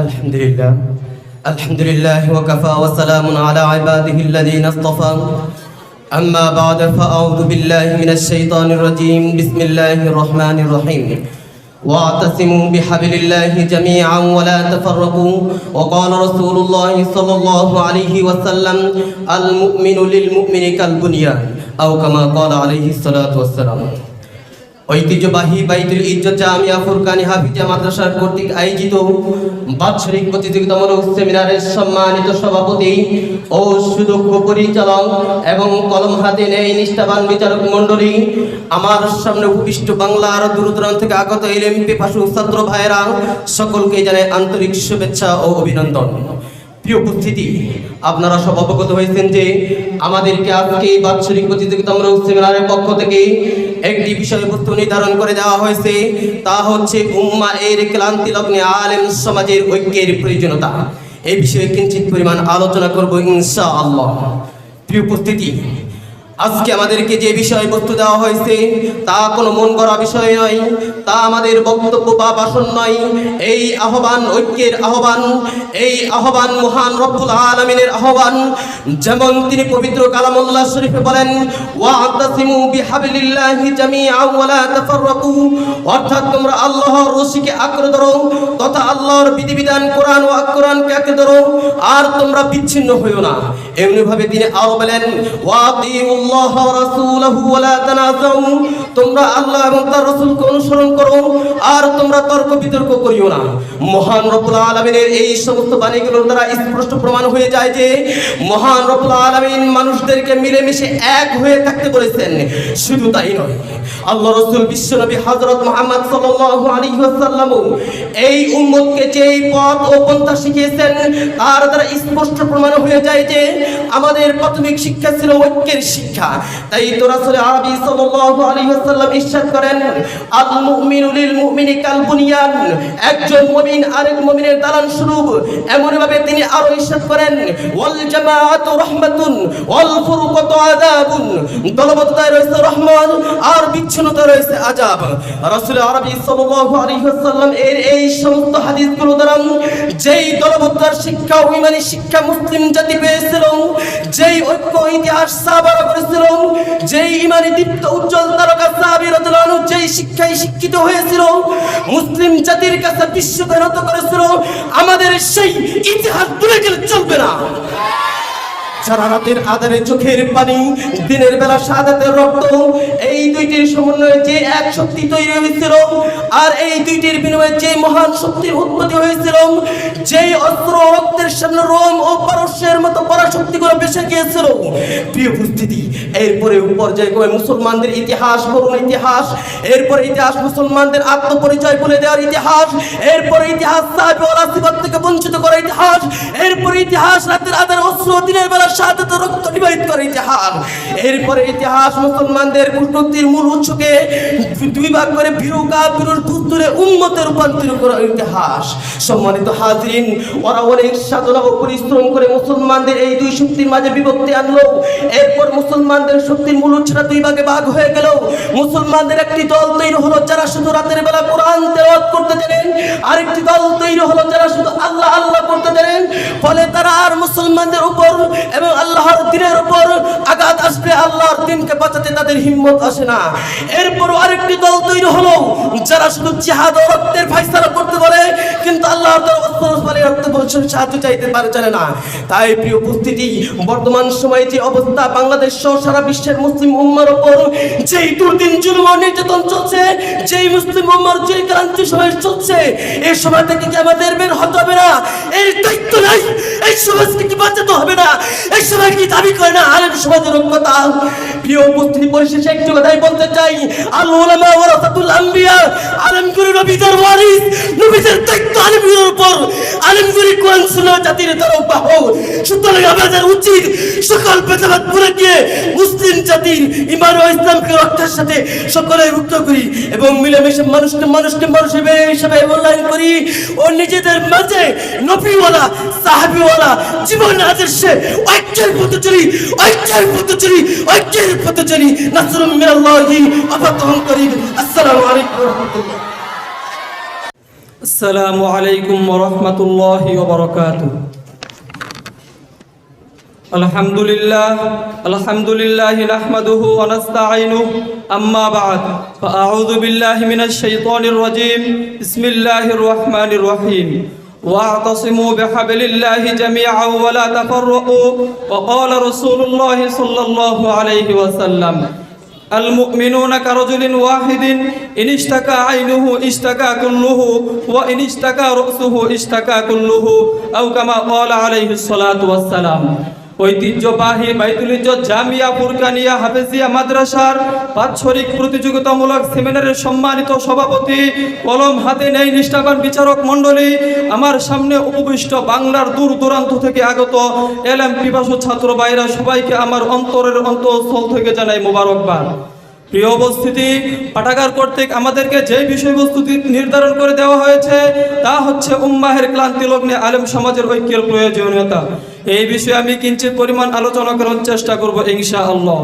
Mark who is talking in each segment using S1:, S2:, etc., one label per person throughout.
S1: الحمد لله الحمد لله وكفى وسلام على عباده الذين اصطفى أما بعد فأعوذ بالله من الشيطان الرجيم بسم الله الرحمن الرحيم واعتصموا بحبل الله جميعا ولا تفرقوا وقال رسول الله صلى الله عليه وسلم المؤمن للمؤمن كالبنيان أو كما قال عليه الصلاة والسلام ঐতিহ্যবাহী বাইতুল ইজ্জত জামিয়া ফুরকানি হাফিজা মাদ্রাসার কর্তৃক আয়োজিত বাৎসরিক প্রতিযোগিতামূলক সেমিনারের সম্মানিত সভাপতি ও সুদক্ষ পরিচালক এবং কলম হাতে নেই নিষ্ঠাবান বিচারক মণ্ডলী আমার সামনে উপবিষ্ট বাংলার দূরদূরান্ত থেকে আগত এলএমপি পাশু ছাত্র ভাইয়েরা সকলকে জানাই আন্তরিক শুভেচ্ছা ও অভিনন্দন প্রিয় উপস্থিতি আপনারা সব অবগত হয়েছেন যে আমাদেরকে আজকে এই বাৎসরিক আমরা সেমিনারের পক্ষ থেকে একটি বিষয়বস্তু নির্ধারণ করে দেওয়া হয়েছে তা হচ্ছে উম্মা এর ক্লান্তি লগ্নে আলেম সমাজের ঐক্যের প্রয়োজনীয়তা এই বিষয়ে কিঞ্চিত পরিমাণ আলোচনা করব ইনশা আল্লাহ প্রিয় উপস্থিতি আজকে আমাদেরকে যে বিষয়বস্তু দেওয়া হয়েছে তা কোনো মন করা বিষয় নয় তা আমাদের বক্তব্য বা বাসন নয় এই আহ্বান ঐক্যের আহ্বান এই আহ্বান মহান রব্বুল আলমিনের আহ্বান যেমন তিনি পবিত্র কালামুল্লাহ শরীফে বলেন ওয়াতাসিমু বিহাবিলিল্লাহি জামিআ ওয়ালা তাফাররাকু অর্থাৎ তোমরা আল্লাহর রশিকে আঁকড়ে ধরো তথা আল্লাহর বিধিবিধান কোরআন ও কোরআনকে আঁকড়ে ধরো আর তোমরা বিচ্ছিন্ন হইও না এমনিভাবে তিনি আরো বলেন ওয়া الله ورسوله ولا تنازعوا তোমরা আল্লাহ এবং তার রাসূলকে অনুসরণ করো আর তোমরা তর্ক বিতর্ক করিও না মহান রব্বুল আলামিনের এই সমস্ত বাণীগুলোর দ্বারা স্পষ্ট প্রমাণ হয়ে যায় যে মহান রব্বুল আলামিন মানুষদেরকে মিলেমিশে এক হয়ে থাকতে বলেছেন শুধু তাই নয় আল্লাহ রাসূল বিশ্বনবী হযরত মুহাম্মদ সাল্লাল্লাহু আলাইহি ওয়াসাল্লাম এই উম্মতকে যেই পথ ও পন্থা শিখিয়েছেন তার দ্বারা স্পষ্ট প্রমাণ হয়ে যায় যে আমাদের প্রাথমিক শিক্ষা ছিল ঐক্যের শিক্ষা শিক্ষা তাই তো রাসূল আবি সাল্লাল্লাহু আলাইহি ওয়াসাল্লাম ইরশাদ করেন আল মুমিনু লিল মুমিনি কাল বুনিয়ান একজন মুমিন আরেক মুমিনের দালান স্বরূপ এমন ভাবে তিনি আরো ইরশাদ করেন ওয়াল জামাআতু রাহমাতুন ওয়াল ফুরুকাতু আযাবুন দলবদ্ধতায় রয়েছে রহমত বিচ্ছিন্নতা রয়েছে আজাব রাসূল আরবী সাল্লাল্লাহু আলাইহি ওয়াসাল্লাম এর এই সমস্ত হাদিসগুলো দ্বারা যেই দলবদ্ধার শিক্ষা ও শিক্ষা মুসলিম জাতি পেয়েছিল যেই ঐক্য ইতিহাস সাহাবারা করেছিল যেই ইমানি দীপ্ত উজ্জ্বল তারকা সাহাবী রাদিয়াল্লাহু যেই শিক্ষায় শিক্ষিত হয়েছিল মুসলিম জাতির কাছে বিশ্ব নত করেছিল আমাদের সেই ইতিহাস দূরে গেলে চলবে না সারা রাতের আধারে চোখের পানি দিনের বেলা সাদাতের রক্ত এই দুইটির সমন্বয়ে যে এক শক্তি তৈরি হয়েছিল আর এই দুইটির বিনিময়ে যে মহান শক্তির উৎপত্তি হয়েছিল যেই অস্ত্র রক্তের সামনে রোম ও পারস্যের মতো পরাশক্তিগুলো বেসে গিয়েছিল প্রিয় উপস্থিতি এরপরে পর্যায়ক্রমে মুসলমানদের ইতিহাস করুন ইতিহাস এরপরে ইতিহাস মুসলমানদের আত্মপরিচয় বলে দেওয়ার ইতিহাস এরপরে ইতিহাস সাহেব থেকে বঞ্চিত করা ইতিহাস এরপরে ইতিহাস রাতের আদার অস্ত্র দিনের বেলা মুসলমানদের এই দুই শক্তির মাঝে বিভক্তি আনলো এরপর মুসলমানদের শক্তির মূল উৎসটা দুই ভাগে ভাগ হয়ে গেল মুসলমানদের একটি দল তৈরি হলো যারা শুধু রাতের বেলা কোরআন করতে জানেন আরেকটি দল তৈরি হলো যারা শুধু আল্লাহ আল্লাহ করতে জানেন ফলে তারা আর মুসলমানদের উপর এবং আল্লাহর দিনের উপর আঘাত আসবে আল্লাহর দিনকে বাঁচাতে তাদের হিম্মত আসে না এরপরও আরেকটি দল তৈরি হলো যারা শুধু জিহাদ রক্তের ফাইসারা করতে পারে কিন্তু আল্লাহর অবস্থা বাংলাদেশ সারা বিশ্বের মুসলিম ওপর নির্যাতন চলছে মুসলিম চলছে থেকে কি বের হতে হবে না এই বাঁচাতে হবে না এই সময় কি দাবি করে না আলেম সমাজের কথা প্রিয় উপস্থিতি পরিশেষে একটু কথাই বলতে চাই আল ওলামা ওয়ারাসাতুল আম্বিয়া আলেমগুলি নবীদের ওয়ারিস নবীদের দায়িত্ব আলেমগুলির উপর আলেমগুলি কোরআন সুন্নাহ জাতির তরফ বাহক সুতরাং আমাদের উচিত সকল ভেদাভেদ ভুলে গিয়ে মুসলিম জাতির ইমান ও ইসলামকে রক্ষার সাথে সকলে রুক্ত করি এবং মিলেমিশে মানুষকে মানুষকে মানুষ হিসেবে মূল্যায়ন করি ও নিজেদের মাঝে নবীওয়ালা সাহাবিওয়ালা জীবন আদর্শে ঐক্যের পথচারী ঐক্যের পথচারী ঐক্যের পথচারী নাসরুম মিনাল্লাহি আফাতহুম করিম আসসালামু আলাইকুম
S2: ওয়া রাহমাতুল্লাহ
S3: আসসালামু আলাইকুম ওয়া রাহমাতুল্লাহি ওয়া বারাকাতুহু الحمد لله الحمد لله نحمده ونستعينه أما بعد فأعوذ بالله من الشيطان الرجيم بسم الله الرحمن الرحيم واعتصموا بحبل الله جميعا ولا تفرقوا وقال رسول الله صلى الله عليه وسلم المؤمنون كرجل واحد إن اشتكى عينه اشتكى كله وإن اشتكى رأسه اشتكى كله أو كما قال عليه الصلاة والسلام ঐতিহ্যবাহী বাইতুলিজ্জ জামিয়া ফুরকানিয়া হাফেজিয়া মাদ্রাসার বাৎসরিক প্রতিযোগিতামূলক সেমিনারের সম্মানিত সভাপতি কলম হাতে নেই নিষ্ঠাবান বিচারক মণ্ডলী আমার সামনে উপবিষ্ট বাংলার দূর দূরান্ত থেকে আগত এল এম পিপাসু ছাত্র ভাইরা সবাইকে আমার অন্তরের অন্তঃস্থল থেকে জানাই মোবারকবাদ প্রিয় উপস্থিতি পাঠাগার কর্তৃক আমাদেরকে যে বিষয়বস্তু নির্ধারণ করে দেওয়া হয়েছে তা হচ্ছে উম্মাহের ক্লান্তি লগ্নে আলেম সমাজের ঐক্যের প্রয়োজনীয়তা এই বিষয়ে আমি কিঞ্চিত পরিমাণ আলোচনা করার চেষ্টা করব ইংশা আল্লাহ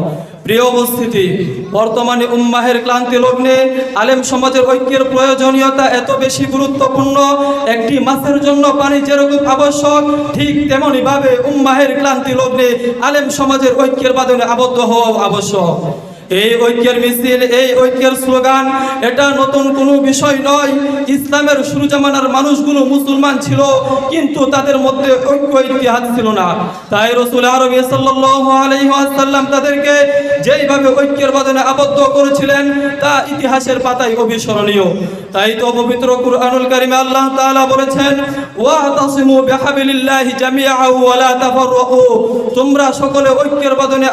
S3: প্রিয় উপস্থিতি বর্তমানে উম্মাহের ক্লান্তি লগ্নে আলেম সমাজের ঐক্যের প্রয়োজনীয়তা এত বেশি গুরুত্বপূর্ণ একটি মাছের জন্য পানি যেরকম আবশ্যক ঠিক তেমনইভাবে উম্মাহের ক্লান্তি লগ্নে আলেম সমাজের ঐক্যের বাদনে আবদ্ধ হওয়া আবশ্যক এই ঐক্যের মিছিল এই ঐক্যের স্লোগান এটা নতুন কোনো বিষয় নয় ইসলামের শুরু জামানার মানুষগুলো মুসলমান ছিল কিন্তু তাদের মধ্যে ঐক্য ইতিহাস ছিল না তাই রসুল আরবি সাল্লাম তাদেরকে যেইভাবে ঐক্যের বাদনে আবদ্ধ করেছিলেন তা ইতিহাসের পাতায় অবিস্মরণীয় তাই তো পবিত্র কুরআনুল কারিমে আল্লাহ তাআলা বলেছেন ওয়াতাসিমু বিহাবিলিল্লাহি জামিআহু ওয়া লা তাফাররাকু তোমরা সকলে ঐক্যের বাদনে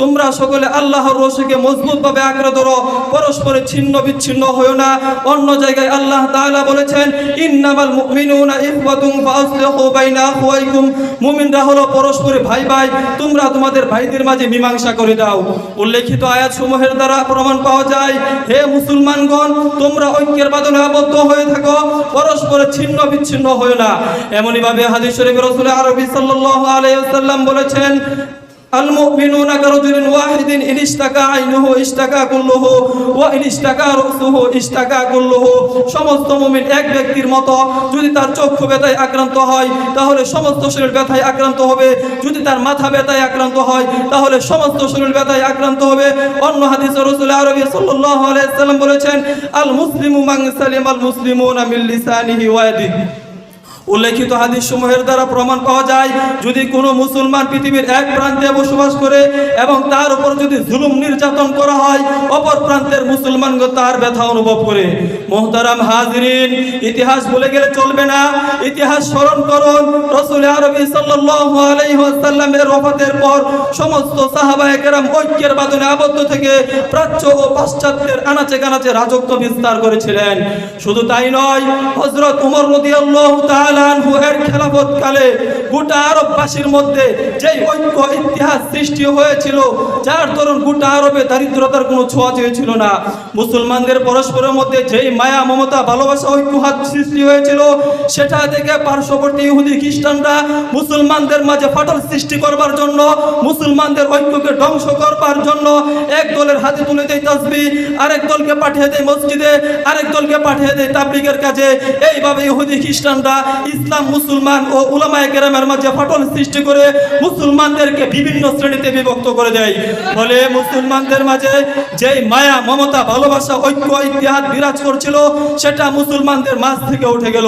S3: তোমরা সকলে আল্লাহর রসিক সম্পর্কে মজবুতভাবে আঁকড়ে ধরো পরস্পরে ছিন্ন বিচ্ছিন্ন হয়েও না অন্য জায়গায় আল্লাহ তাআলা বলেছেন ইন্নামাল মুমিনুনা ইখওয়াতুন ফাসলিহু বাইনা আখওয়াইকুম মুমিনরা হলো পরস্পরে ভাই ভাই তোমরা তোমাদের ভাইদের মাঝে মীমাংসা করে দাও উল্লেখিত আয়াত সমূহের দ্বারা প্রমাণ পাওয়া যায় হে মুসলমানগণ তোমরা ঐক্যের বাঁধনে আবদ্ধ হয়ে থাকো পরস্পরে ছিন্ন বিচ্ছিন্ন হয়েও না এমনইভাবে হাদিস শরীফ রাসূল আরবী সাল্লাল্লাহু আলাইহি বলেছেন المؤمنون كرجل واحد إن اشتكى عينه اشتكى كله وإن اشتكى رأسه اشتكى كله সমস্ত মুমিন এক ব্যক্তির মতো যদি তার চক্ষু ব্যথায় আক্রান্ত হয় তাহলে সমস্ত শরীর ব্যথায় আক্রান্ত হবে যদি তার মাথা ব্যথায় আক্রান্ত হয় তাহলে সমস্ত শরীর ব্যথায় আক্রান্ত হবে অন্য হাদিসে রাসূল আরবি সাল্লাল্লাহু আলাইহি সাল্লাম বলেছেন আল মুসলিমু মান সালিম আল মুসলিমুনা মিল লিসানিহি ওয়া ইয়াদিহি উল্লেখিত হাদিস সমূহের দ্বারা প্রমাণ পাওয়া যায় যদি কোনো মুসলমান পৃথিবীর এক প্রান্তে বসবাস করে এবং তার উপর যদি জুলুম নির্যাতন করা হয় অপর প্রান্তের মুসলমান তার ব্যথা অনুভব করে মোহতারাম হাজরিন ইতিহাস বলে গেলে চলবে না ইতিহাস স্মরণ করুন রসুল আরবি সাল্লামের রফাতের পর সমস্ত সাহাবাহাম ঐক্যের বাদনে আবদ্ধ থেকে প্রাচ্য ও পাশ্চাত্যের আনাচে কানাচে রাজত্ব বিস্তার করেছিলেন শুধু তাই নয় হজরত উমর নদী তাহলে খেলাফতকালে গোটা আরববাসীর মধ্যে যেই ঐক্য ইতিহাস সৃষ্টি হয়েছিল যার গোটা আরবে দারিদ্রতার কোনো ছোঁয়া চেয়েছিল না মুসলমানদের পরস্পরের মধ্যে যেই মায়া মমতা ভালোবাসা ঐক্য হাত সৃষ্টি হয়েছিল সেটা থেকে পার্শ্ববর্তী ইহুদি খ্রিস্টানরা মুসলমানদের মাঝে ফাটল সৃষ্টি করবার জন্য মুসলমানদের ঐক্যকে ধ্বংস করবার জন্য এক দলের হাতে তুলে দেয় তসবি আরেক দলকে পাঠিয়ে দেয় মসজিদে আরেক দলকে পাঠিয়ে দেয় তাবলিগের কাজে এইভাবে ইহুদি খ্রিস্টানরা ইসলাম মুসলমান ও উলামায় কেরামের মাঝে ফাটল সৃষ্টি করে মুসলমানদেরকে বিভিন্ন শ্রেণীতে বিভক্ত করে দেয় ফলে মুসলমানদের মাঝে যেই মায়া মমতা ভালোবাসা ঐক্য ইতিহাস বিরাজ করছিল সেটা মুসলমানদের মাঝ থেকে উঠে গেল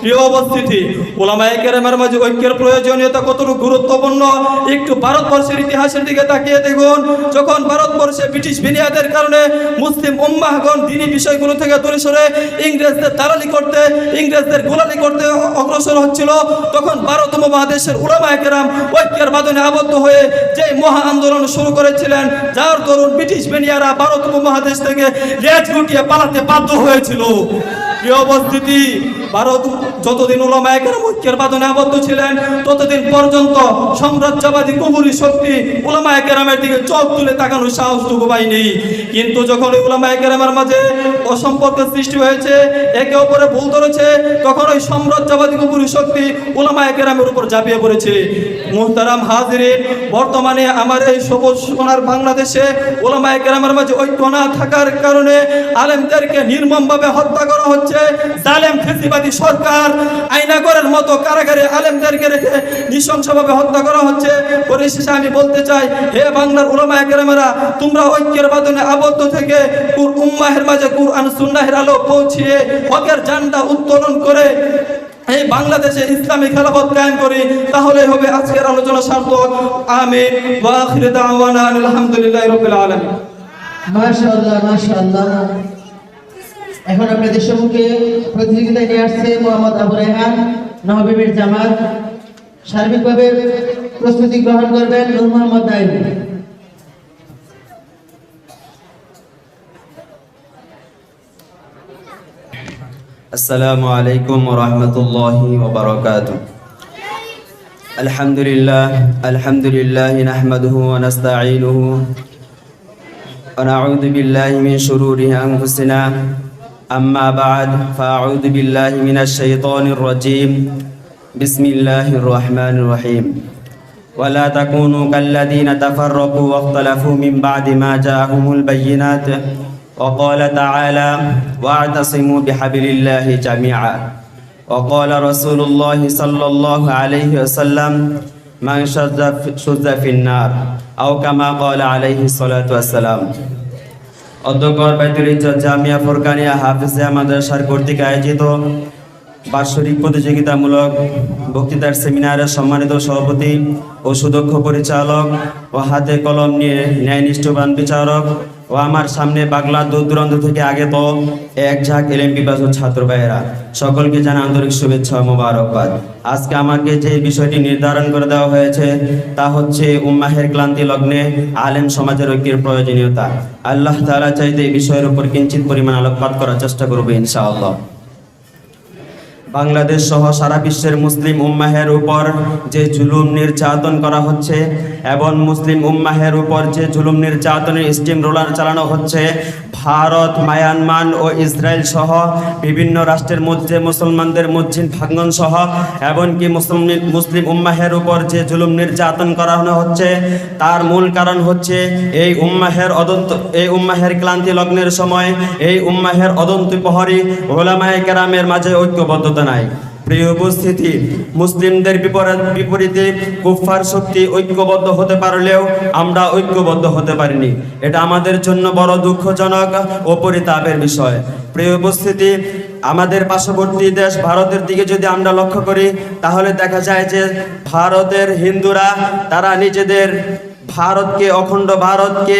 S3: প্রিয় অবস্থিতি উলামায় কেরামের মাঝে ঐক্যের প্রয়োজনীয়তা কতটুকু গুরুত্বপূর্ণ একটু ভারতবর্ষের ইতিহাসের দিকে তাকিয়ে দেখুন যখন ভারতবর্ষে ব্রিটিশ বিনিয়াদের কারণে মুসলিম উম্মাহগণ দিনী বিষয়গুলো থেকে দূরে সরে ইংরেজদের তারালি করতে ইংরেজদের গোলালি করতে অগ্রসর হচ্ছিল তখন ভারতম মহাদেশের উলামায়কেরাম ঐক্যের বাদনে আবদ্ধ হয়ে যে মহা আন্দোলন শুরু করেছিলেন যার দরুন ব্রিটিশ বেনিয়ারা ভারতম মহাদেশ থেকে রেজ গুটিয়ে পালাতে বাধ্য হয়েছিল কি অবস্থিতি ভারত যতদিন ওলামায়কের ঐক্যের বাদনে আবদ্ধ ছিলেন ততদিন পর্যন্ত সাম্রাজ্যবাদী কুমুরি শক্তি ওলামায়কেরামের দিকে চোখ তুলে তাকানোর সাহসটুকু পাইনি কিন্তু যখন ওলামায়কেরামের মাঝে অসম্পর্ক সৃষ্টি হয়েছে একে অপরে ভুল ধরেছে তখন ওই সাম্রাজ্যবাদী কুমুরি শক্তি ওলামায়কেরামের উপর ঝাঁপিয়ে পড়েছে মোহতারাম হাজিরিন বর্তমানে আমার এই সবুজ সোনার বাংলাদেশে ওলামায়কেরামের মাঝে ঐক্য না থাকার কারণে আলেমদেরকে নির্মমভাবে হত্যা করা হচ্ছে জালেম ফেসিবাদ ফ্যাসিবাদী সরকার আইনাগরের মতো কারাগারে আলেমদেরকে রেখে নৃশংসভাবে হত্যা করা হচ্ছে পরিশেষে আমি বলতে চাই হে বাংলার উলামা একেরামেরা তোমরা ঐক্যের বাদনে আবদ্ধ থেকে কুর উম্মাহের মাঝে কুরআন সুন্নাহের আলো পৌঁছিয়ে হকের জানটা উত্তোলন করে এই বাংলাদেশে ইসলামী খেলাফত কায়েম করি তাহলে হবে আজকের আলোচনা সার্থক আমি ওয়া আখির দাওয়ানা আলহামদুলিল্লাহি
S1: মাশাআল্লাহ মাশাআল্লাহ
S2: এখন আপনাদের সম্মুখে প্রতিযোগিতায় নিয়ে আসছে মোহাম্মদ আবু রেহান নহবিবের জামাত সার্বিকভাবে প্রস্তুতি গ্রহণ করবেন নূর মোহাম্মদ দাইন
S4: আসসালামু আলাইকুম রহমতুল্লাহি ওবারাকাতু الحمد لله الحمد لله نحمده ونستعينه أما بعد فأعوذ بالله من الشيطان الرجيم بسم الله الرحمن الرحيم ولا تكونوا كالذين تفرقوا واختلفوا من بعد ما جاءهم البينات وقال تعالى واعتصموا بحبل الله جميعا وقال رسول الله صلى الله عليه وسلم من شذ في النار أو كما قال عليه الصلاة والسلام অধ্যক্ষ বাইতুল ইজ্জত জামিয়া ফোরকানিয়া আমাদের সার কর্তৃক আয়োজিত বাৎসরিক প্রতিযোগিতামূলক বক্তৃতার সেমিনারের সম্মানিত সভাপতি ও সুদক্ষ পরিচালক ও হাতে কলম নিয়ে ন্যায়নিষ্ঠবান বিচারক ও আমার সামনে বাংলা দূর দূরান্ত থেকে আগে তো এক ঝাঁক এলএম বিভাজন ছাত্র ভাইয়েরা সকলকে জানা আন্তরিক শুভেচ্ছা মোবারকবাদ আজকে আমাকে যে বিষয়টি নির্ধারণ করে দেওয়া হয়েছে তা হচ্ছে উম্মাহের ক্লান্তি লগ্নে আলেম সমাজের ঐক্যের প্রয়োজনীয়তা আল্লাহ তালা চাইতে এই বিষয়ের উপর কিঞ্চিত পরিমাণ আলোকপাত করার চেষ্টা করবে ইনশাআল্লাহ বাংলাদেশ সহ সারা বিশ্বের মুসলিম উম্মাহের উপর যে জুলুম নির্যাতন করা হচ্ছে এবং মুসলিম উম্মাহের উপর যে জুলুম নির্যাতনের স্টিম রোলার চালানো হচ্ছে ভারত মায়ানমার ও ইসরায়েল সহ বিভিন্ন রাষ্ট্রের মধ্যে মুসলমানদের মজ্জিন ভাঙ্গন সহ এমনকি মুসলিম মুসলিম উম্মাহের উপর যে জুলুম নির্যাতন করানো হচ্ছে তার মূল কারণ হচ্ছে এই উম্মাহের অদন্ত এই উম্মাহের ক্লান্তি লগ্নের সময় এই উম্মাহের অদন্ত প্রহরী ওলামায় কেরামের মাঝে ঐক্যবদ্ধতা জানাই প্রিয় উপস্থিতি মুসলিমদের বিপরীতে কুফফার শক্তি ঐক্যবদ্ধ হতে পারলেও আমরা ঐক্যবদ্ধ হতে পারিনি এটা আমাদের জন্য বড় দুঃখজনক ও পরিতাপের বিষয় প্রিয় উপস্থিতি আমাদের পার্শ্ববর্তী দেশ ভারতের দিকে যদি আমরা লক্ষ্য করি তাহলে দেখা যায় যে ভারতের হিন্দুরা তারা নিজেদের ভারতকে অখণ্ড ভারতকে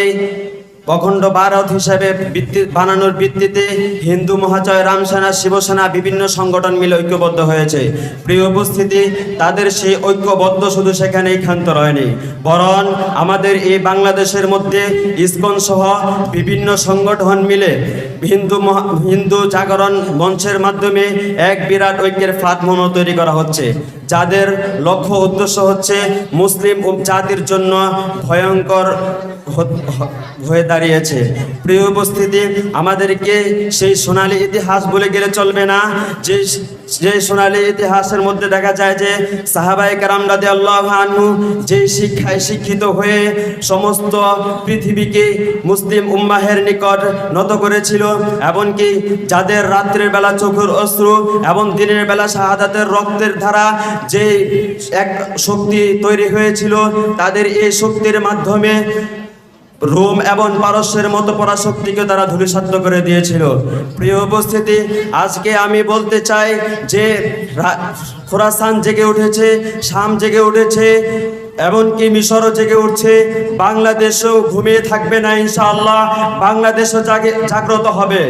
S4: অখণ্ড ভারত হিসেবে ভিত্তি বানানোর ভিত্তিতে হিন্দু মহাচয় রামসেনা শিবসেনা বিভিন্ন সংগঠন মিলে ঐক্যবদ্ধ হয়েছে প্রিয় উপস্থিতি তাদের সেই ঐক্যবদ্ধ শুধু সেখানেই ক্ষান্ত রয়নি বরং আমাদের এই বাংলাদেশের মধ্যে ইস্কন সহ বিভিন্ন সংগঠন মিলে হিন্দু হিন্দু জাগরণ মঞ্চের মাধ্যমে এক বিরাট ঐক্যের মনো তৈরি করা হচ্ছে যাদের লক্ষ্য উদ্দেশ্য হচ্ছে মুসলিম জাতির জন্য ভয়ঙ্কর হয়ে দাঁড়িয়েছে প্রিয় উপস্থিতি আমাদেরকে সেই সোনালী ইতিহাস বলে গেলে চলবে না যে যে সোনালী ইতিহাসের মধ্যে দেখা যায় যে সাহাবাই কারামরাদে আল্লাহ আনু যে শিক্ষায় শিক্ষিত হয়ে সমস্ত পৃথিবীকে মুসলিম উম্মাহের নিকট নত করেছিল এমনকি যাদের রাত্রের বেলা চোখের অস্ত্র এবং দিনের বেলা শাহাদাতের রক্তের ধারা যে এক শক্তি তৈরি হয়েছিল তাদের এই শক্তির মাধ্যমে রোম এবং পারস্যের মতো শক্তিকে তারা ধূলিসাত্য করে দিয়েছিল প্রিয় উপস্থিতি আজকে আমি বলতে চাই যে খোরাসান জেগে উঠেছে শাম জেগে উঠেছে এমনকি মিশরও জেগে উঠছে বাংলাদেশেও ঘুমিয়ে থাকবে না ইনশাআল্লাহ বাংলাদেশও জাগে জাগ্রত হবে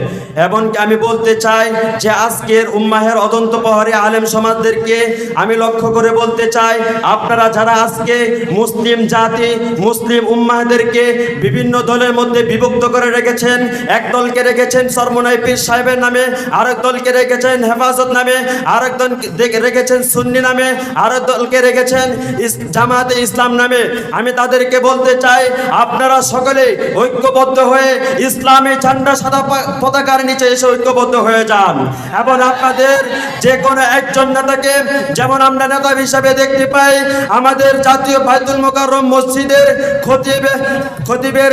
S4: এমনকি আমি বলতে চাই যে আজকের উম্মাহের অদন্ত প্রহরে আলেম সমাজদেরকে আমি লক্ষ্য করে বলতে চাই আপনারা যারা আজকে মুসলিম জাতি মুসলিম উম্মাহদেরকে বিভিন্ন দলের মধ্যে বিভক্ত করে রেখেছেন এক দলকে রেখেছেন সরমনাই পীর সাহেবের নামে আরেক দলকে রেখেছেন হেফাজত নামে আরেক দল রেখেছেন সুন্নি নামে আরেক দলকে রেখেছেন জামাত জামাতে ইসলাম নামে আমি তাদেরকে বলতে চাই আপনারা সকলে ঐক্যবদ্ধ হয়ে ইসলামে ঝান্ডা সাদা পতাকার নিচে এসে ঐক্যবদ্ধ হয়ে যান এবং আপনাদের যে কোনো একজন নেতাকে যেমন আমরা নেতা হিসাবে দেখতে পাই আমাদের জাতীয় ফাইদুল মোকাররম মসজিদের খতিব খতিবের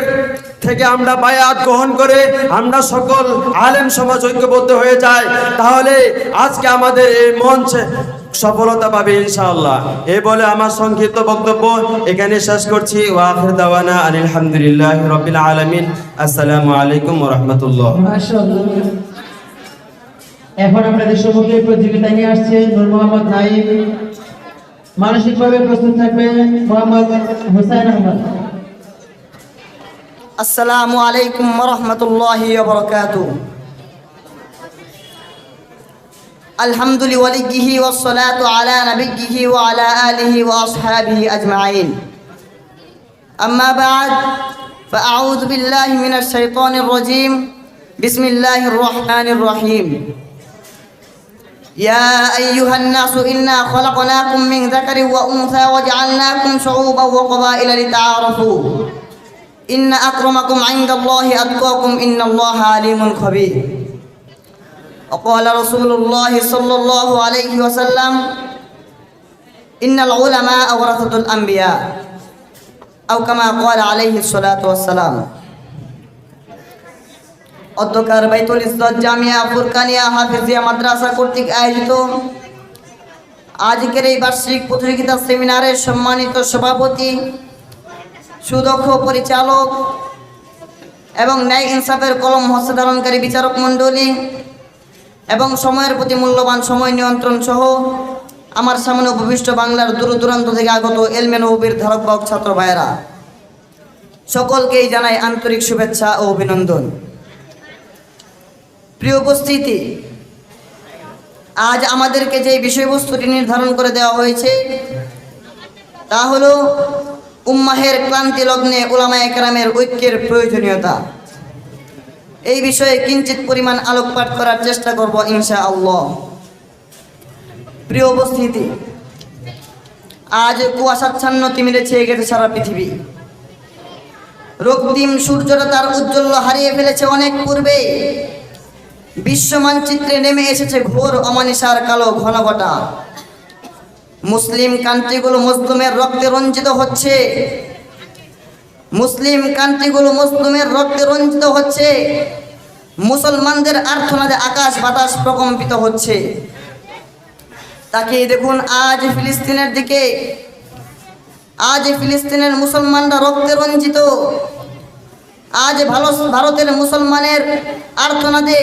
S4: থেকে আমরা বায়াত গ্রহণ করে আমরা সকল আলেম সমাজ ঐক্যবদ্ধ হয়ে যায় তাহলে আজকে আমাদের এই মঞ্চে সফলতা পাবে ইনশাআল্লাহ এ বলে আমার সংক্ষিপ্ত বক্তব্য এখানে শেষ করছি ওয়াখির দাওয়ানা আলহামদুলিল্লাহ রবিল আলমিন আসসালামু আলাইকুম রহমতুল্লাহ
S2: এখন আপনাদের সম্মুখে প্রতিযোগিতা নিয়ে আসছে নূর মোহাম্মদ নাইম
S5: মানসিক ভাবে প্রস্তুত থাকবে মোহাম্মদ হুসাইন আহমদ আসসালামু আলাইকুম রহমতুল্লাহ বরকাতুহ الحمد لوليه والصلاة على نبيه وعلى آله وأصحابه أجمعين أما بعد فأعوذ بالله من الشيطان الرجيم بسم الله الرحمن الرحيم يا أيها الناس إنا خلقناكم من ذكر وأنثى وجعلناكم شعوبا وقبائل لتعارفوا إن أكرمكم عند الله أتقاكم إن الله عليم خبير وقال رسول الله صلى الله عليه وسلم إن العلماء ورثة الأنبياء أو كما قال عليه الصلاة والسلام অধ্যকার বাইতুল ইসলাম জামিয়া ফুরকানিয়া হাফিজিয়া মাদ্রাসা কর্তৃক আয়োজিত আজকের এই বার্ষিক প্রতিযোগিতা সেমিনারের সম্মানিত সভাপতি সুদক্ষ পরিচালক এবং ন্যায় ইনসাফের কলম হস্তাধারণকারী বিচারক মণ্ডলী এবং সময়ের প্রতি মূল্যবান সময় নিয়ন্ত্রণ সহ আমার সামনে উপবিষ্ট বাংলার দূর দূরান্ত থেকে আগত এলমেন ওবির ধারক ছাত্র ভাইয়েরা সকলকেই জানাই আন্তরিক শুভেচ্ছা ও অভিনন্দন প্রিয় উপস্থিতি আজ আমাদেরকে যে বিষয়বস্তুটি নির্ধারণ করে দেওয়া হয়েছে তা হল উম্মাহের ক্লান্তি লগ্নে ওলামা একরামের ঐক্যের প্রয়োজনীয়তা এই বিষয়ে কিঞ্চিত পরিমাণ আলোকপাত করার চেষ্টা করব ইনশা আল্লাহ প্রিয় উপস্থিতি আজ কুয়াশাচ্ছন্ন তিমিরে ছেয়ে গেছে সারা পৃথিবী রক্তিম সূর্যটা তার উজ্জ্বল্য হারিয়ে ফেলেছে অনেক পূর্বে বিশ্ব মানচিত্রে নেমে এসেছে ঘোর অমানিসার কালো ঘনঘটা মুসলিম কান্ট্রিগুলো মুসলিমের রক্তে রঞ্জিত হচ্ছে মুসলিম কান্ট্রিগুলো মুসলিমের রক্তে রঞ্জিত হচ্ছে মুসলমানদের আর্থনাদে আকাশ বাতাস প্রকম্পিত হচ্ছে তাকে দেখুন আজ ফিলিস্তিনের দিকে আজ ফিলিস্তিনের মুসলমানরা রক্তে রঞ্জিত আজ ভালো ভারতের মুসলমানের আর্থনাদে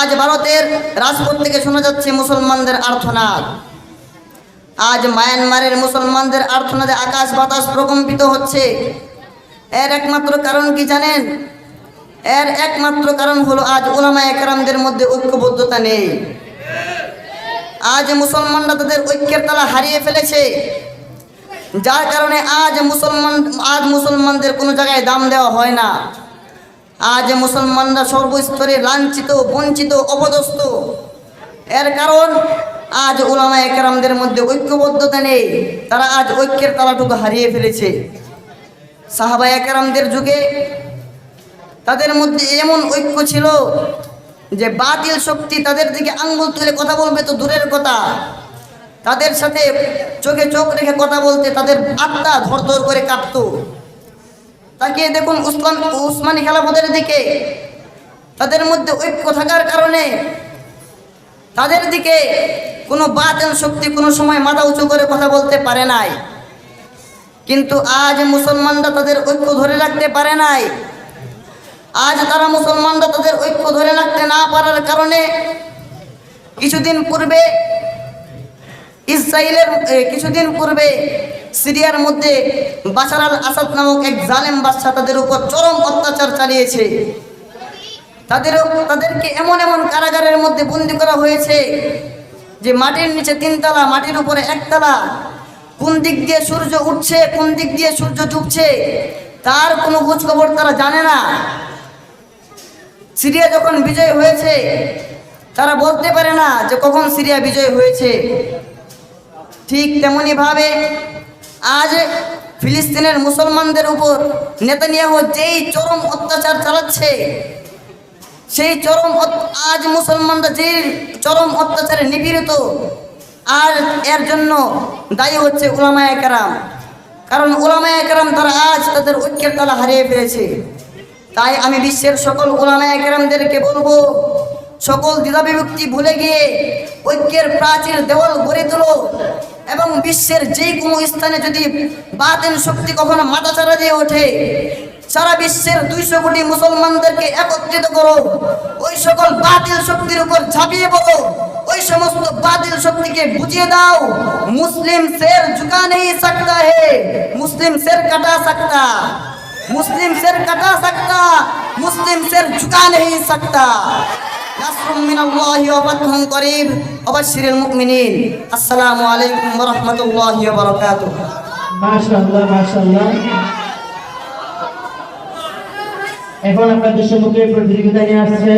S5: আজ ভারতের রাজপথ থেকে শোনা যাচ্ছে মুসলমানদের আর্থনাদ আজ মায়ানমারের মুসলমানদের আর্থনাদে আকাশ বাতাস প্রকম্পিত হচ্ছে এর একমাত্র কারণ কি জানেন এর একমাত্র কারণ হলো আজ ওলামা একরামদের মধ্যে ঐক্যবদ্ধতা নেই আজ মুসলমানরা তাদের ঐক্যের তালা হারিয়ে ফেলেছে যার কারণে আজ মুসলমান আজ মুসলমানদের কোনো জায়গায় দাম দেওয়া হয় না আজ মুসলমানরা সর্বস্তরে লাঞ্ছিত বঞ্চিত অপদস্থ এর কারণ আজ ওলামা একরামদের মধ্যে ঐক্যবদ্ধতা নেই তারা আজ ঐক্যের তালাটুকু হারিয়ে ফেলেছে সাহাবা একরামদের যুগে তাদের মধ্যে এমন ঐক্য ছিল যে বাতিল শক্তি তাদের দিকে আঙ্গুল তুলে কথা বলবে তো দূরের কথা তাদের সাথে চোখে চোখ রেখে কথা বলতে তাদের আত্মা ধরধর করে কাঁপত তাকে দেখুন উসমান উসমানী খেলাপথের দিকে তাদের মধ্যে ঐক্য থাকার কারণে তাদের দিকে কোনো বাতিল শক্তি কোনো সময় মাথা উঁচু করে কথা বলতে পারে নাই কিন্তু আজ মুসলমানরা তাদের ঐক্য ধরে রাখতে পারে নাই আজ তারা মুসলমানরা তাদের ঐক্য ধরে রাখতে না পারার কারণে কিছুদিন পূর্বে ইসরায়েলের কিছুদিন পূর্বে সিরিয়ার মধ্যে বাসার আল আসাদ নামক এক জালেম বাদশাহ তাদের উপর চরম অত্যাচার চালিয়েছে তাদের তাদেরকে এমন এমন কারাগারের মধ্যে বন্দি করা হয়েছে যে মাটির নিচে তিনতলা মাটির উপরে একতলা কোন দিক দিয়ে সূর্য উঠছে কোন দিক দিয়ে সূর্য ডুবছে তার কোনো খোঁজখবর তারা জানে না সিরিয়া যখন বিজয় হয়েছে তারা বলতে পারে না যে কখন সিরিয়া বিজয় হয়েছে ঠিক তেমনইভাবে আজ ফিলিস্তিনের মুসলমানদের উপর নেতানিয়াহ যেই চরম অত্যাচার চালাচ্ছে সেই চরম আজ মুসলমানরা যে চরম অত্যাচারে নিপীড়িত আর এর জন্য দায়ী হচ্ছে ওলামায় কারাম কারণ ওলামায় কারাম তারা আজ তাদের ঐক্যের তালা হারিয়ে ফেলেছে তাই আমি বিশ্বের সকল ওলামায় কারামদেরকে বলবো সকল দ্বিধাবিভক্তি ভুলে গিয়ে ঐক্যের প্রাচীর দেওয়াল গড়ে তোলো এবং বিশ্বের যে কোনো স্থানে যদি বাতেন শক্তি কখনো মাথা ছাড়া দিয়ে ওঠে সারা বিশ্বের দুইশো কোটি মুসলমানদেরকে একত্রিত করো ওই সকল বাতিল শক্তির উপর ঝাঁপিয়ে পড়ো ওই সমস্ত বাতিল শক্তিকে বুঝিয়ে দাও মুসলিম শের ঝুকা নেই সকতা হে মুসলিম শের কাটা সকতা মুসলিম শের কাটা সকতা মুসলিম শের ঝুকা নেই সকতা আসসালামু আলাইকুম রহমতুল্লাহ বরকাত মাশাআল্লাহ মাশাআল্লাহ এখন আপনাদের সম্মুখে প্রতিযোগিতা নিয়ে আসছে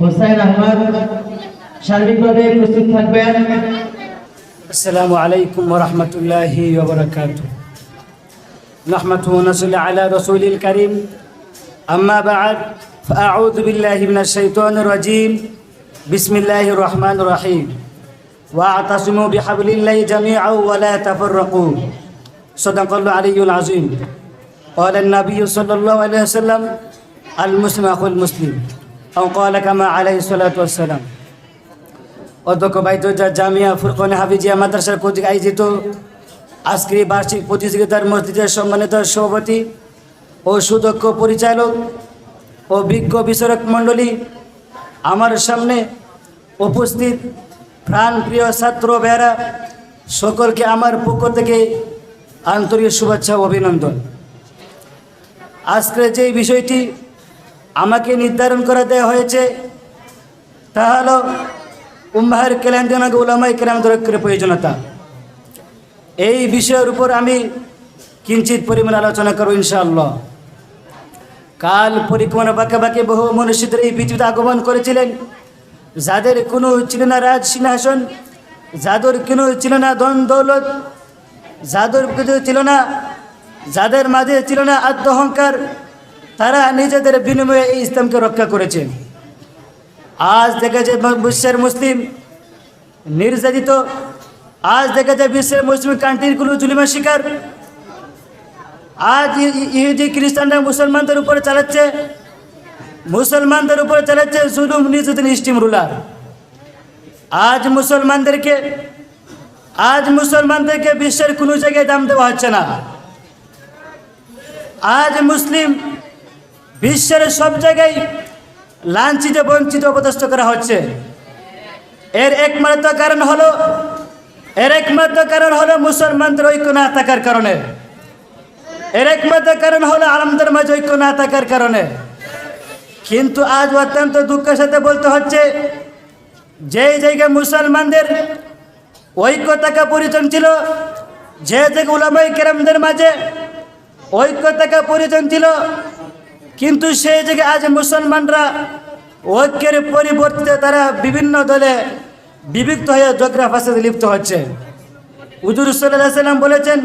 S2: হোসাইন আহমদ সার্বিকভাবে প্রস্তুত থাকবেন আসসালামু আলাইকুম রহমতুল্লাহ বরকাত نحمد ونصلي على رسول الكريم أما بعد فأعوذ بالله من الشيطان الرجيم بسم الله الرحمن الرحيم واعتصموا بحبل الله جميعا ولا تفرقوا صدق الله علي العظيم قال النبي صلى الله عليه وسلم المسلم أخو المسلم أو قال كما عليه الصلاة والسلام অধ্যক্ষ বাইত জামিয়া ফুরকন হাফিজিয়া মাদ্রাসার কর্তৃক আয়োজিত আজকের বার্ষিক প্রতিযোগিতার মসজিদের সম্মানিত সভাপতি ও সুদক্ষ পরিচালক ও বিজ্ঞ বিচারক মণ্ডলী আমার সামনে উপস্থিত প্রাণপ্রিয় ছাত্র বেড়া সকলকে আমার পক্ষ থেকে আন্তরিক শুভেচ্ছা অভিনন্দন আজকে যে বিষয়টি আমাকে নির্ধারণ করে দেওয়া হয়েছে তা হল উম্মাহের কেলেনজনক উলামাই কেলেনজনকের প্রয়োজনীয়তা এই বিষয়ের উপর আমি কিঞ্চিত পরিমাণ আলোচনা করব ইনশাআল্লাহ কাল পরিক্রমার বাঁকে বাঁকে বহু মনুষ্যদের এই পৃথিবীতে আগমন করেছিলেন যাদের কোনো ছিল না রাজ সিংহাসন যাদের কোনো ছিল না দন দৌলত যাদের কিছু ছিল না যাদের মাঝে ছিল না আত্মহংকার তারা নিজেদের বিনিময়ে এই ইসলামকে রক্ষা করেছে আজ দেখা যায় বিশ্বের মুসলিম নির্যাতিত আজ দেখা যায় বিশ্বের মুসলিম কান্ট্রিগুলো জুলিমার শিকার আজ ইহুদি খ্রিস্টানরা মুসলমানদের উপরে চালাচ্ছে মুসলমানদের উপরে চালাচ্ছে জুলুম নিজুদ্দিন ইস্টিম রুলার আজ মুসলমানদেরকে আজ মুসলমানদেরকে বিশ্বের কোনো জায়গায় দাম দেওয়া হচ্ছে না আজ মুসলিম বিশ্বের সব জায়গায় লাঞ্ছিত বঞ্চিত অপদস্থ করা হচ্ছে এর একমাত্র কারণ হলো এর একমাত্র কারণ হলো মুসলমানদের ঐক্য না থাকার কারণে এর একমাত্র কারণ হলো আলমদের মাঝে ঐক্য না থাকার কারণে কিন্তু আজ অত্যন্ত দুঃখের সাথে বলতে হচ্ছে যে জায়গায় মুসলমানদের ঐক্য থাকা পরিচয় ছিল যে জায়গায় উলামাই কেরামদের মাঝে ঐক্য প্রয়োজন ছিল কিন্তু সেই জায়গায় আজ মুসলমানরা ঐক্যের পরিবর্তে তারা বিভিন্ন দলে বিভক্ত হয়ে জগরা ফাঁসাদে লিপ্ত হচ্ছে উজুর সাল্লাম বলেছেন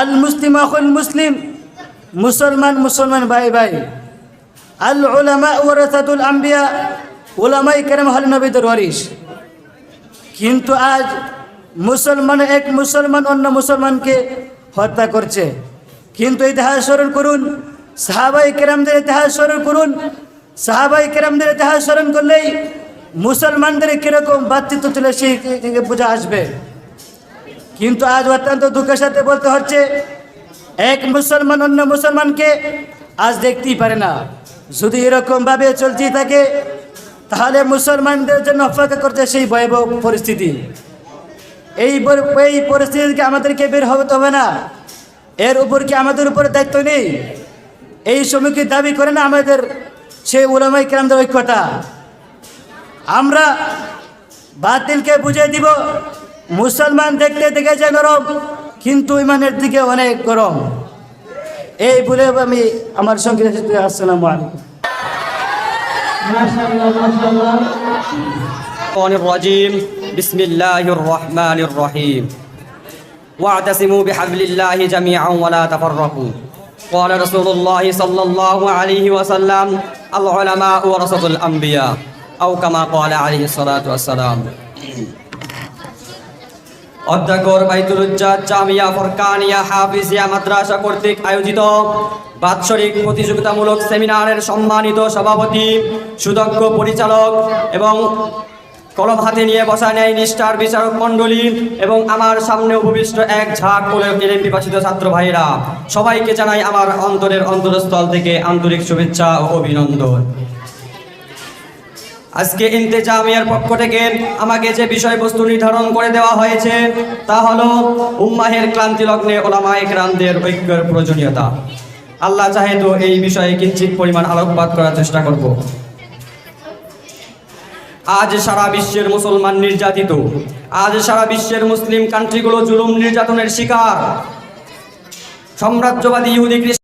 S2: আল মুসলিম আখন মুসলিম মুসলমান মুসলমান ভাই ভাই আল ওলামা রসাদুল আম্বিয়া ওলামাই কেরাম হল নবীদের হরিশ কিন্তু আজ মুসলমান এক মুসলমান অন্য মুসলমানকে হত্যা করছে কিন্তু ইতিহাস স্মরণ করুন সাহাবাই কেরামদের ইতিহাস স্মরণ করুন সাহাবাই কেরামদের ইতিহাস স্মরণ করলেই মুসলমানদের কীরকম বাতৃত্ব ছিল সেই পূজা বোঝা আসবে কিন্তু আজ অত্যন্ত দুঃখের সাথে বলতে হচ্ছে এক মুসলমান অন্য মুসলমানকে আজ দেখতেই পারে না যদি এরকমভাবে চলতেই থাকে তাহলে মুসলমানদের জন্য অপেক্ষা করছে সেই ভয়াবহ পরিস্থিতি এই এই পরিস্থিতিকে আমাদেরকে বের হতে হবে না এর উপর কি আমাদের উপরে দায়িত্ব নেই এই সময় দাবি করে না আমাদের সেই ওলামাই কেরামদের ঐক্যতা আমরা বাতিলকে বুঝিয়ে দিব মুসলমান দেখতে দেখে যে গরম কিন্তু ইমানের দিকে অনেক গরম এই বলে আমি আমার সঙ্গে আসসালাম আলাইকুম
S6: الرجيم بسم রহমান الرحمن واعتصموا بحبل الله جميعا ولا تفرقوا قال رسول الله صلى الله عليه وسلم العلماء ورثة الأنبياء أو كما قال عليه الصلاة والسلام অধ্যক্ষর বাইতুলুজ্জাদ জামিয়া ফরকানিয়া হাফিজিয়া মাদ্রাসা কর্তৃক আয়োজিত বাৎসরিক প্রতিযোগিতামূলক সেমিনারের সম্মানিত সভাপতি সুদক্ষ পরিচালক এবং কলম হাতে নিয়ে বসা নেয় নিষ্ঠার বিচারক মন্ডলী এবং আমার সামনে উপবিষ্ট এক ঝাঁক বলে এলএমপি পাশিত ছাত্র ভাইরা সবাইকে জানাই আমার অন্তরের অন্তরস্থল থেকে আন্তরিক শুভেচ্ছা ও অভিনন্দন আজকে ইন্তেজামিয়ার পক্ষ থেকে আমাকে যে বিষয়বস্তু নির্ধারণ করে দেওয়া হয়েছে তা হল উম্মাহের ক্লান্তি লগ্নে ওলামা একরামদের ঐক্যের প্রয়োজনীয়তা আল্লাহ চাহে তো এই বিষয়ে কিঞ্চিত পরিমাণ আলোকপাত করার চেষ্টা করব আজ সারা বিশ্বের মুসলমান নির্যাতিত আজ সারা বিশ্বের মুসলিম কান্ট্রিগুলো জুলুম নির্যাতনের শিকার সাম্রাজ্যবাদী ইহুদি